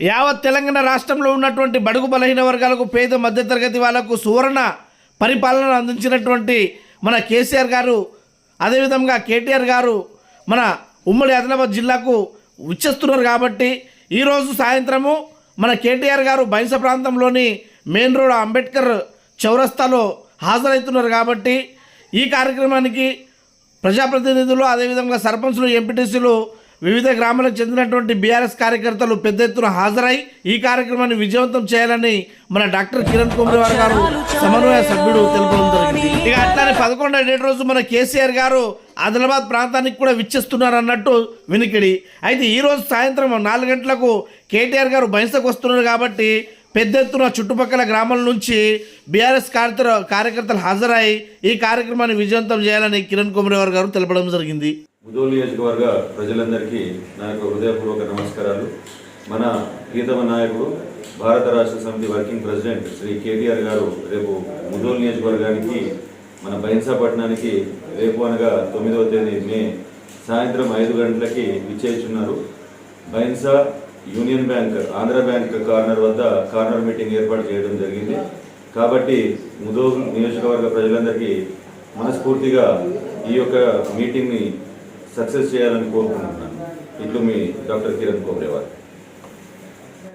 యావత్ తెలంగాణ రాష్ట్రంలో ఉన్నటువంటి బడుగు బలహీన వర్గాలకు పేద మధ్యతరగతి వాళ్ళకు సువర్ణ పరిపాలన అందించినటువంటి మన కేసీఆర్ గారు అదేవిధంగా కేటీఆర్ గారు మన ఉమ్మడి ఆదిలాబాద్ జిల్లాకు వచ్చేస్తున్నారు కాబట్టి ఈరోజు సాయంత్రము మన కేటీఆర్ గారు బైంస ప్రాంతంలోని మెయిన్ రోడ్ అంబేద్కర్ చౌరస్తాలో హాజరవుతున్నారు కాబట్టి ఈ కార్యక్రమానికి ప్రజాప్రతినిధులు అదేవిధంగా సర్పంచులు ఎంపీటీసీలు వివిధ గ్రామాలకు చెందినటువంటి బీఆర్ఎస్ కార్యకర్తలు పెద్ద ఎత్తున హాజరై ఈ కార్యక్రమాన్ని విజయవంతం చేయాలని మన డాక్టర్ కిరణ్ కుమార్ గారు సమన్వయ సభ్యుడు తెలుపడం జరిగింది. ఇక అట్లానే పదకొండో డేట్ రోజు మన కేసీఆర్ గారు ఆదిలాబాద్ ప్రాంతానికి కూడా విచ్చిస్తున్నారు అన్నట్టు వినికిడి. అయితే ఈ రోజు సాయంత్రం నాలుగు గంటలకు కేటీఆర్ గారు బహింసకు వస్తున్నారు కాబట్టి పెద్ద ఎత్తున చుట్టుపక్కల గ్రామాల నుంచి బీఆర్ఎస్ కార్యకర్తలు హాజరై ఈ కార్యక్రమాన్ని విజయవంతం చేయాలని కిరణ్ కుమార్ గారు తెలపడం జరిగింది. ముదోలు నియోజకవర్గ ప్రజలందరికీ నా యొక్క హృదయపూర్వక నమస్కారాలు. మన గీతమ నాయకుడు భారత రాష్ట్ర సమితి వర్కింగ్ ప్రెసిడెంట్ శ్రీ కేటీఆర్ గారు రేపు ముదోలు నియోజకవర్గానికి మన బహింసాపట్నానికి రేపు అనగా తొమ్మిదవ తేదీ మే సాయంత్రం ఐదు గంటలకి విచ్చేస్తున్నారు. Bhainsa Union Bank Andhra Bank corner వద్ద కార్నర్ మీటింగ్ ఏర్పాటు చేయడం జరిగింది. కాబట్టి ముదోల్ నియోజకవర్గ ప్రజలందరికీ మనస్ఫూర్తిగా ఈ యొక్క మీటింగ్ని సక్సెస్ చేయాలని కోరుకుంటున్నాను. ఇట్లు మీ డాక్టర్ కిరణ్ కోబ్రేవారు.